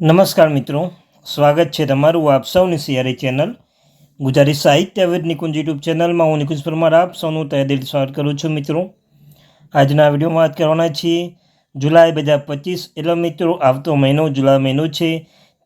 નમસ્કાર મિત્રો, સ્વાગત છે તમારું આપ સૌની સિયારી ચેનલ, ગુજરાતી સાહિત્ય વિદ નિકુંજ યુટ્યુબ ચેનલમાં. હું નિકુંજ પરમાર, આપ સૌનું તહે દિલ સ્વાગત કરું છું મિત્રો. આજના વિડીયોમાં વાત કરવાના છીએ, જુલાઈ બે હજાર પચીસ. એટલે મિત્રો, આવતો મહિનો જુલાઈ મહિનો છે.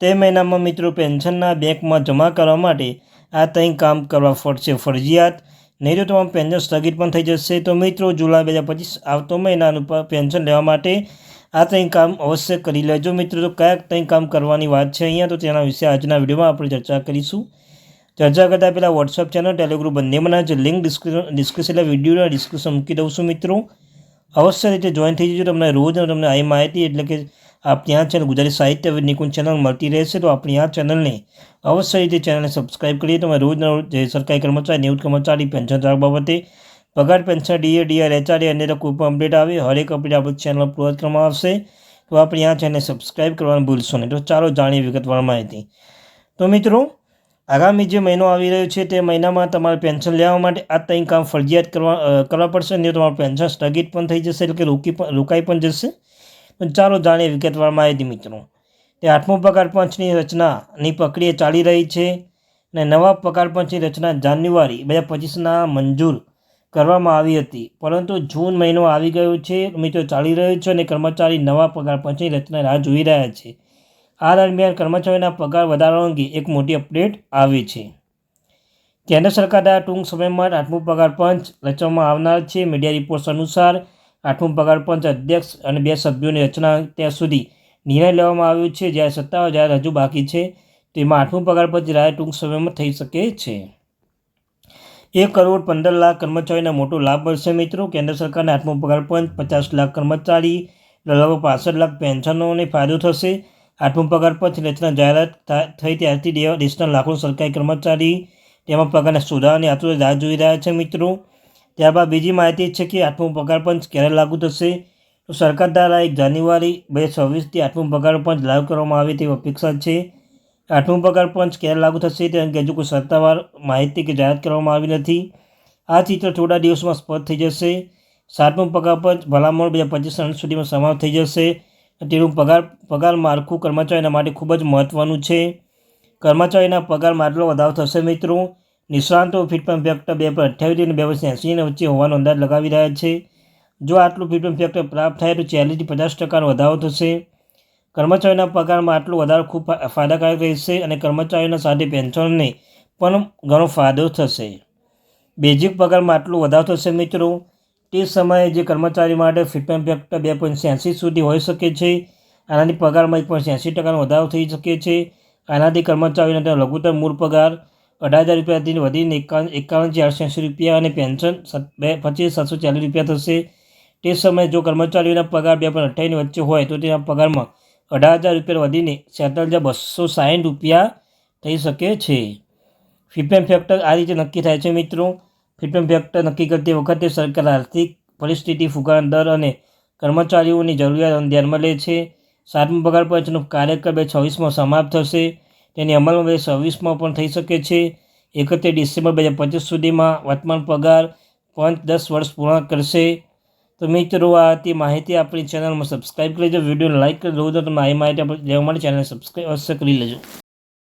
તે મહિનામાં મિત્રો પેન્શનના બેંકમાં જમા કરવા માટે આ કંઈ કામ કરવા પડશે ફરજિયાત. નહીં તો તમારું પેન્શન સ્થગિત પણ થઈ જશે. તો મિત્રો, જુલાઈ બે હજાર પચીસ આવતો મહિનાનું પેન્શન લેવા માટે આ ત્રણ કામ અવશ્ય કરી લેજો મિત્રો. તો કયા ત્રણ કામ કરવાની વાત છે અહીંયા? તો તેના વિશે આજના વિડીયોમાં આપણે ચર્ચા કરીશું. ચર્ચા કરતાં પહેલાં વોટ્સઅપ ચેનલ ટેલિગ્રુપ બંને બનાવે છે લિંક ડિસ્ક્રિપ્શન વિડીયોના ડિસ્ક્રિપ્શન મૂકી દઉં છું મિત્રો. અવશ્ય રીતે જોઈન થઈ જજો. તમને રોજ તમને આ માહિતી એટલે કે આપણી આ ચેનલ ગુજરાતી સાહિત્ય નિકુંજ ચેનલ મળતી રહેશે. તો આપણી આ ચેનલને અવશ્ય રીતે ચેનલને સબસ્ક્રાઈબ કરીએ. તમે રોજ જે સરકારી કર્મચારી, નિવૃત્ત કર્મચારી પેન્શન ધારક બાબતે પગાર પેન્શન ડીએ, ડીઆર, એચઆરએ અને કોઈ પણ અપડેટ આવે, હરેક અપડેટ આપણી ચેનલ અપલોડ કરવામાં આવશે. તો આપણે આ ચેનલ સબસ્ક્રાઈબ કરવાનું ભૂલશો નહીં. તો ચાલો જાણીએ વિગતવાર માહિતી. તો મિત્રો, આગામી જે મહિનો આવી રહ્યો છે તે મહિનામાં તમારે પેન્શન લેવા માટે આ ત્રણ કામ ફરજિયાત કરવા કરવા પડશે? નહીં તમારું પેન્શન સ્થગિત પણ થઈ જશે, એટલે કે રોકી પણ, રોકાઈ પણ જશે. તો ચાલો જાણીએ વિગતવાર માહિતી, મિત્રો. તે આઠમો પગાર પંચની રચનાની પ્રક્રિયા ચાલી રહી છે અને નવા પગાર પંચની રચના જાન્યુઆરી બે હજાર પચીસના મંજૂર કરવામાં આવી હતી. પરંતુ જૂન મહિનો આવી ગયો છે, મિત્રો ચાલી રહ્યો છે અને કર્મચારી નવા પગાર પંચની રચના રાહ જોઈ રહ્યા છે. આ દરમિયાન કર્મચારીઓના પગાર વધારવા અંગે એક મોટી અપડેટ આવી છે. કેન્દ્ર સરકાર દ્વારા ટૂંક સમયમાં આઠમું પગાર પંચ રચવામાં આવનાર છે. મીડિયા રિપોર્ટ્સ અનુસાર, આઠમું પગાર પંચ અધ્યક્ષ અને બે સભ્યોની રચના ત્યાં સુધી નિર્ણય લેવામાં આવ્યો છે. જ્યારે સત્તાવાર જ્યારે હજુ બાકી છે, તેમાં આઠમું પગાર પંચ રાય ટૂંક સમયમાં થઈ શકે છે. એક કરોડ પંદર લાખ કર્મચારીને મોટો લાભ મળશે મિત્રો. કેન્દ્ર સરકારના આઠમો પગાર પંચ, પચાસ લાખ કર્મચારી, લગભગ પાસઠ લાખ પેન્શનોને ફાયદો થશે. આઠમો પગાર પંચ રચના જાહેરાત થઈ ત્યારથી દેશના લાખો સરકારી કર્મચારી તેમાં પગારને સુધારાની આતુર રાહ જોઈ રહ્યા છે મિત્રો. ત્યારબાદ બીજી માહિતી છે કે આઠમો પગાર પંચ ક્યારે લાગુ થશે? તો સરકાર દ્વારા એક જાન્યુઆરી બે હજાર છવ્વીસથી આઠમો પગાર પંચ લાગુ કરવામાં આવે તેવી અપેક્ષા છે. આઠમું પગાર પંચ ક્યારે લાગુ થશે તે અંગે હજુ કોઈ સત્તાવાર માહિતી કે જાહેરાત કરવામાં આવી નથી. આ ચિત્ર થોડા દિવસમાં સ્પષ્ટ થઈ જશે. સાતમું પગાર પંચ ભલામણ બે પચીસ સુધીમાં સમાપ્ત થઈ જશે. તેનું પગાર પગાર માળખું કર્મચારીના માટે ખૂબ જ મહત્ત્વનું છે. કર્મચારીના પગારમાં આટલો વધારો થશે મિત્રો. નિષ્ણાંતો ફિટમેન્ટ ફેક્ટર બે પર અઠ્યાવીસ અને બે વર્ષ એંસીના વચ્ચે હોવાનો અંદાજ લગાવી રહ્યા છે. જો આટલું ફિટમેન્ટ ફેક્ટર પ્રાપ્ત થાય તો ચાલીસથી પચાસ ટકાનો વધારો થશે. કર્મચારીઓના પગારમાં આટલું વધારો ખૂબ ફાયદાકારક રહેશે અને કર્મચારીઓના સાથે પેન્શનને પણ ઘણો ફાયદો થશે. બેઝિક પગારમાં આટલું વધારો થશે મિત્રો. તે સમયે જે કર્મચારી માટે ફિટમેન્ટ ફેક્ટર બે પોઈન્ટ છ્યાસી સુધી હોઈ શકે છે. આનાથી પગારમાં એક પોઈન્ટ છ્યાસી ટકાનો વધારો થઈ શકે છે. આનાથી કર્મચારીઓને લઘુત્તમ મૂળ પગાર અઢાર હજાર રૂપિયાથી વધીને એકાવન એકાવન ચારસો છ્યાસી રૂપિયા અને પેન્શન બે, પચીસ, સાતસો ચાલીસ રૂપિયા થશે. તે સમયે જો કર્મચારીઓના પગાર બે પોઈન્ટ અઠ્યાવીસની વચ્ચે હોય તો તેના પગારમાં અઢાર હજાર રૂપિયા વધીને સેંતાલીસ હજાર બસો સાઠ રૂપિયા થઈ શકે છે. ફિટમેન્ટ ફેક્ટર આ રીતે નક્કી થાય છે મિત્રો. ફિટમેન્ટ ફેક્ટર નક્કી કરતી વખતે સરકાર આર્થિક પરિસ્થિતિ ફુગાણ દર અને કર્મચારીઓની જરૂરિયાત ધ્યાનમાં લે છે. સાતમો પગાર પંચનો કાર્યક્રમ બે છવ્વીસમાં સમાપ્ત થશે. તેની અમલમાં બે છવ્વીસમાં પણ થઈ શકે છે. એકત્રીસ ડિસેમ્બર બે હજાર પચીસ સુધીમાં વર્તમાન પગાર પંચ દસ વર્ષ પૂર્ણ કરશે. તો મિત્રો, આ હતી માહિતી. આપણી ચેનલમાં સબસ્ક્રાઈબ કરી લેજો વિડીયોને લાઇક કરી દઉં તો તમે આ માહિતી આપણે લેવા માટે ચેનલને સબસ્ક્રાઈબ અવશ્ય કરી લેજો.